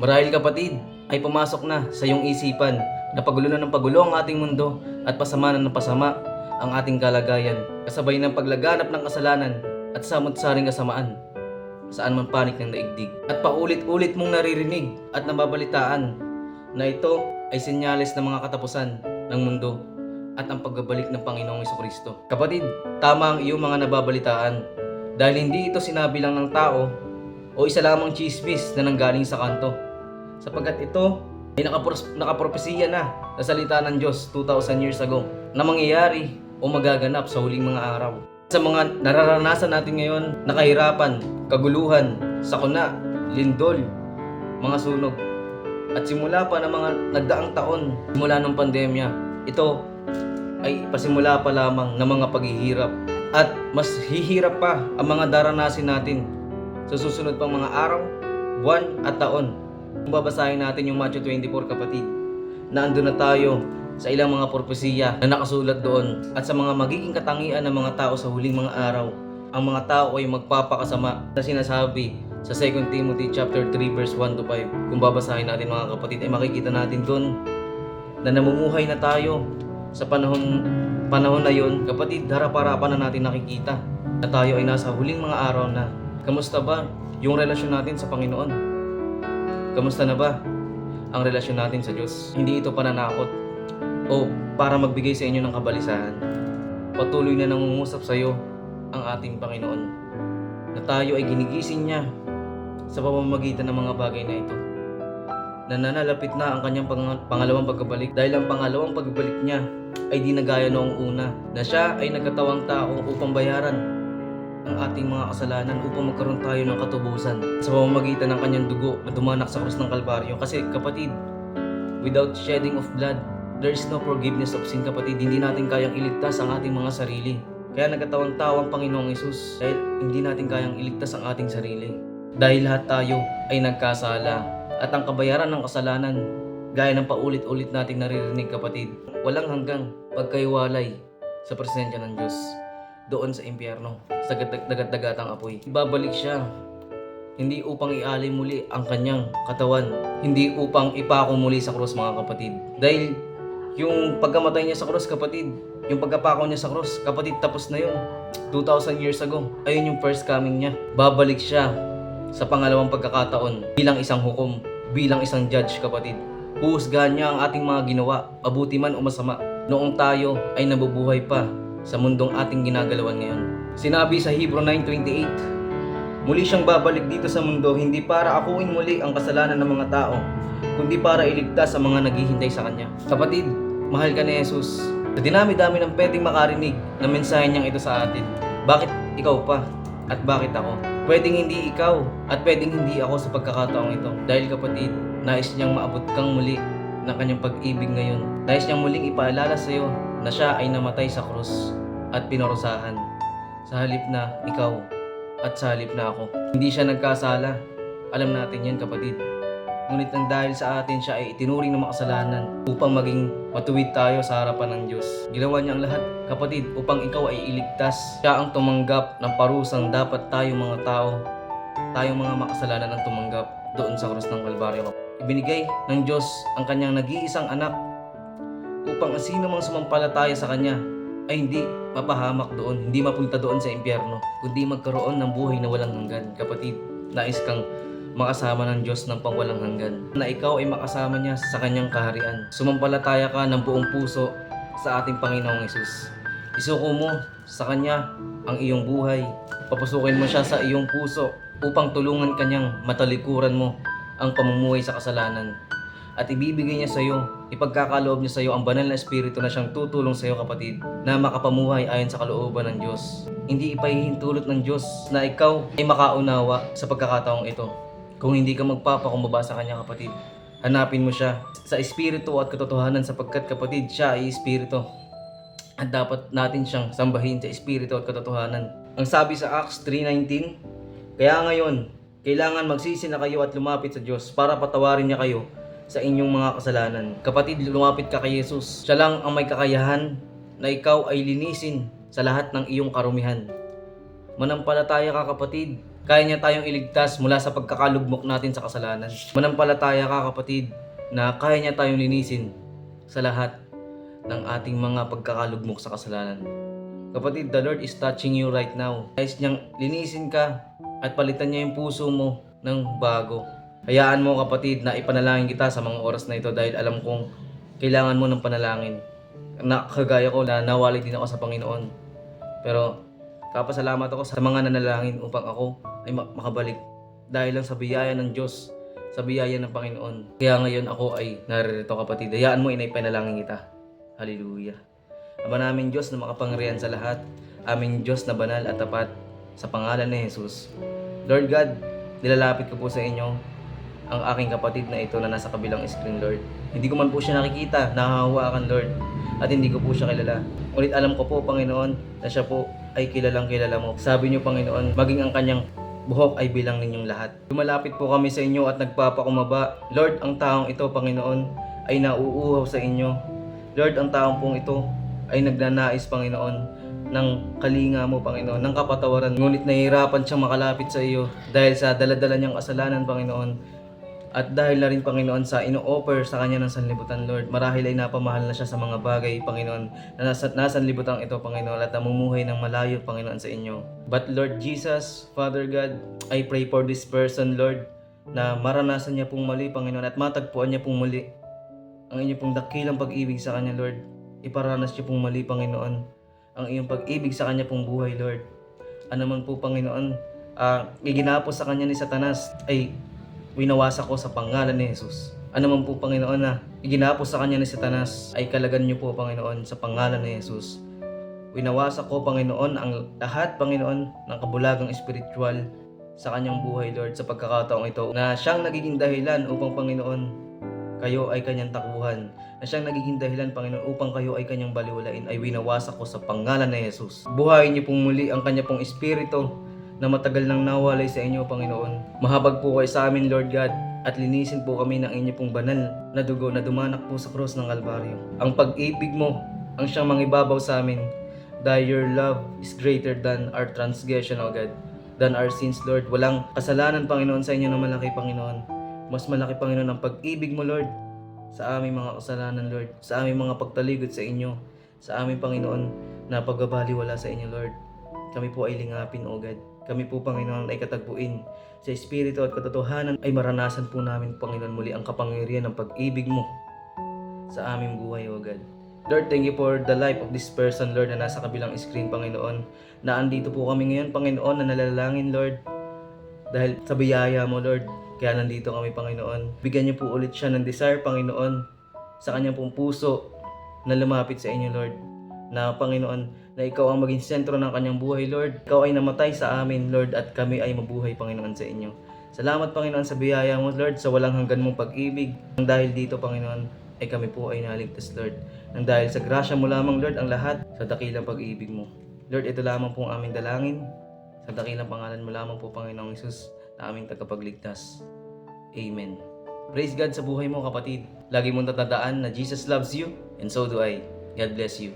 Marahil kapatid, ay pumasok na sa iyong isipan na pagulo na ng pagulo ang ating mundo at pasama na ng pasama ang ating kalagayan. Kasabay ng paglaganap ng kasalanan at samot-saring kasamaan saan man panik ng daigdig. At paulit-ulit mong naririnig at nababalitaan na ito ay senyales ng mga katapusan ng mundo at ang pagbabalik ng Panginoong Kristo. Kapatid, tama ang iyong mga nababalitaan dahil hindi ito sinabi lang ng tao o isa lamang chismis na nanggaling sa kanto. Sapagkat ito ay nakapropesiya na sa salita ng Diyos 2,000 years ago na mangyayari o magaganap sa huling mga araw. Sa mga nararanasan natin ngayon na kahirapan, kaguluhan, sakuna, lindol, mga sunog, at simula pa ng mga nagdaang taon, simula ng pandemya, ito ay pasimula pa lamang ng mga paghihirap at mas hihirap pa ang mga daranasin natin sa susunod pang mga araw, buwan at taon. Kung babasahin natin yung Matthew 24 kapatid, na andun na tayo sa ilang mga propesiya na nakasulat doon at sa mga magiging katangian ng mga tao sa huling mga araw. Ang mga tao ay magpapakasama na sinasabi sa 2 Timothy chapter 3 verse 1 to 5. Kung babasahin natin mga kapatid ay makikita natin doon na namumuhay na tayo sa panahon panahon na yon, kapatid, harap-harapan na natin nakikita na tayo ay nasa huling mga araw na. Kamusta ba yung relasyon natin sa Panginoon? Kamusta na ba ang relasyon natin sa Diyos? Hindi ito pananakot o para magbigay sa inyo ng kabalisahan. Patuloy na nangungusap sa iyo ang ating Panginoon na tayo ay ginigising niya sa pamamagitan ng mga bagay na ito na nanalapit na ang kanyang pang- pangalawang pagbabalik dahil ang pangalawang pagbabalik niya ay di nagaya noong una na siya ay nagkatawang tao upang bayaran ang ating mga kasalanan upang magkaroon tayo ng katubusan sa pamamagitan ng kanyang dugo na dumanak sa krus ng Kalbaryo. Kasi kapatid without shedding of blood there is no forgiveness of sin kapatid. Hindi natin kayang iligtas ang ating mga sarili. Kaya nagkatawang tao ang Panginoong Isus dahil hindi natin kayang iligtas ang ating sarili. Dahil lahat tayo ay nagkasala. At ang kabayaran ng kasalanan gaya ng paulit-ulit nating naririnig kapatid walang hanggang pagkaiwalay sa presensya ng Diyos doon sa impyerno sa dagat- dagat-dagatang apoy. Ibabalik siya. Hindi upang ialay muli ang kanyang katawan. Hindi upang ipako muli sa krus mga kapatid. Dahil yung pagkamatay niya sa krus kapatid yung pagkapako niya sa krus kapatid tapos na yun. 2,000 years ago ayun yung first coming niya. Babalik siya sa pangalawang pagkakataon bilang isang hukom, bilang isang judge kapatid. Huhusgahan niya ang ating mga ginawa, mabuti man o masama, noong tayo ay nabubuhay pa sa mundong ating ginagalawan ngayon. Sinabi sa Hebrew 9.28, Muli siyang babalik dito sa mundo hindi para akuin muli ang kasalanan ng mga tao, kundi para iligtas ang mga naghihintay sa Kanya. Kapatid, mahal ka ni Jesus. Sa dinami-dami ng pwedeng makarinig na mensahe niyang ito sa atin, bakit ikaw pa? At bakit ako? Pwedeng hindi ikaw at pwedeng hindi ako sa pagkakataong ito. Dahil kapatid, nais niyang maabot kang muli ng kanyang pag-ibig ngayon. Nais niyang muling ipaalala sa iyo na siya ay namatay sa krus at pinarusahan. Sa halip na ikaw at sa halip na ako. Hindi siya nagkasala. Alam natin yan kapatid. Ngunit nang dahil sa atin siya ay itinuring ng makasalanan upang maging matuwid tayo sa harapan ng Diyos. Ginawa niya ang lahat, kapatid, upang ikaw ay iligtas. Siya ang tumanggap ng parusang dapat tayong mga tao, tayong mga makasalanan ang tumanggap doon sa krus ng Kalbaryo. Ibinigay ng Diyos ang kanyang nag-iisang anak upang ang sino mang sumampalataya sa kanya ay hindi mapahamak doon, hindi mapunta doon sa impyerno, kundi magkaroon ng buhay na walang hanggan. Kapatid, nais kang makasama ng Diyos ng pangwalang hanggan. Na ikaw ay makasama niya sa kanyang kaharian. Sumampalataya ka ng buong puso sa ating Panginoong Yesus. Isuko mo sa Kanya ang iyong buhay. Papasukin mo siya sa iyong puso upang tulungan kanyang matalikuran mo ang pamumuhay sa kasalanan. At ibibigay niya sa iyo, ipagkakaloob niya sa iyo ang banal na espiritu na siyang tutulong sa iyo kapatid na makapamuhay ayon sa kalooban ng Diyos. Hindi ipahihintulot ng Diyos na ikaw ay makaunawa sa pagkakataong ito. Kung hindi ka magpapakumbaba sa kanya kapatid, hanapin mo siya sa espiritu at katotohanan sapagkat kapatid siya ay espiritu. At dapat natin siyang sambahin sa espiritu at katotohanan. Ang sabi sa Acts 3.19, Kaya ngayon, kailangan magsisi na kayo at lumapit sa Diyos para patawarin niya kayo sa inyong mga kasalanan. Kapatid, lumapit ka kay Jesus. Siya lang ang may kakayahan na ikaw ay linisin sa lahat ng iyong karumihan. Manampalataya ka kapatid Kaya niya tayong iligtas mula sa pagkakalugmok natin sa kasalanan. Manampalataya ka kapatid na kaya niya tayong linisin sa lahat ng ating mga pagkakalugmok sa kasalanan. Kapatid, the Lord is touching you right now. Nais niyang linisin ka at palitan niya yung puso mo ng bago. Hayaan mo kapatid na ipanalangin kita sa mga oras na ito dahil alam kong kailangan mo ng panalangin. Na kagaya ko na nawali din ako sa Panginoon. Pero kapasalamat ako sa mga nanalangin upang ako ay ma- makabalik dahil lang sa biyaya ng Diyos, sa biyaya ng Panginoon. Kaya ngayon ako ay naririto kapatid. Hayaan mo inay panalangin kita. Hallelujah. Aba namin Diyos na makapangyarihan sa lahat, aming Diyos na banal at tapat, sa pangalan ni Jesus. Lord God, nilalapit ko po sa inyo ang aking kapatid na ito na nasa kabilang screen, Lord. Hindi ko man po siya nakikita, nakahawakan, Lord, at hindi ko po siya kilala. Ngunit alam ko po, Panginoon, na siya po ay kilalang kilala mo. Sabi niyo, Panginoon, maging ang kanyang buhok ay bilang ninyong lahat. Lumalapit po kami sa inyo at nagpapakumaba. Lord, ang taong ito, Panginoon, ay nauuhaw sa inyo. Lord, ang taong pong ito ay nagnanais, Panginoon, ng kalinga mo, Panginoon, ng kapatawaran. Ngunit nahihirapan siyang makalapit sa iyo dahil sa daladala niyang kasalanan, Panginoon. At dahil na rin, Panginoon, sa ino-offer sa kanya ng sanlibutan, Lord, marahil ay napamahal na siya sa mga bagay, Panginoon, na nasa, nasa sanlibutan ito, Panginoon, at namumuhay ng malayo, Panginoon, sa inyo. But Lord Jesus, Father God, I pray for this person, Lord, na maranasan niya pong mali, Panginoon, at matagpuan niya pong muli ang inyong pong dakilang pag-ibig sa kanya, Lord. Iparanas niyo pong mali, Panginoon, ang iyong pag-ibig sa kanya pong buhay, Lord. Ano man po, Panginoon, ah iginapos sa kanya ni Satanas ay winawasak ko sa pangalan ni Jesus. Ano man po, Panginoon, na iginapos sa kanya ni Satanas ay kalagan niyo po, Panginoon, sa pangalan ni Jesus. Winawasak ko, Panginoon, ang lahat, Panginoon, ng kabulagang espiritual sa kanyang buhay, Lord, sa pagkakataong ito, na siyang nagiging dahilan upang, Panginoon, kayo ay kanyang takbuhan, na siyang nagiging dahilan, Panginoon, upang kayo ay kanyang baliwalain, ay winawasak ko sa pangalan ni Jesus. Buhayin niyo pong muli ang kanya pong espiritu na matagal nang nawalay sa inyo, Panginoon. Mahabag po kayo sa amin, Lord God, at linisin po kami ng inyo pong banal na dugo na dumanak po sa cross ng Kalbaryo. Ang pag-ibig mo ang siyang mangibabaw sa amin dahil your love is greater than our transgression, O God, than our sins, Lord. Walang kasalanan, Panginoon, sa inyo na malaki, Panginoon. Mas malaki, Panginoon, ang pag-ibig mo, Lord, sa aming mga kasalanan, Lord, sa aming mga pagtaligod sa inyo, sa aming Panginoon na pagbabaliwala sa inyo, Lord. Kami po ay lingapin, O God. Kami po, Panginoon, ay katagpuin sa Espiritu at katotohanan ay maranasan po namin, Panginoon, muli ang kapangyarihan ng pag-ibig mo sa aming buhay, O God. Lord, thank you for the life of this person, Lord, na nasa kabilang screen, Panginoon. Na andito po kami ngayon, Panginoon, na nalalangin, Lord. Dahil sa biyaya mo, Lord, kaya nandito kami, Panginoon. Bigyan niyo po ulit siya ng desire, Panginoon, sa kanyang pong puso na lumapit sa inyo, Lord. Na, Panginoon, na ikaw ang maging sentro ng kanyang buhay, Lord. Ikaw ay namatay sa amin, Lord, at kami ay mabuhay, Panginoon, sa inyo. Salamat, Panginoon, sa biyaya mo, Lord, sa walang hanggan mong pag-ibig. Nang dahil dito, Panginoon, ay kami po ay naligtas, Lord. Nang dahil sa grasya mo lamang, Lord, ang lahat sa dakilang pag-ibig mo. Lord, ito lamang po ang aming dalangin. Sa dakilang pangalan mo lamang po, Panginoong Isus, na aming tagapagligtas. Amen. Praise God sa buhay mo, kapatid. Lagi mong tatandaan na Jesus loves you, and so do I. God bless you.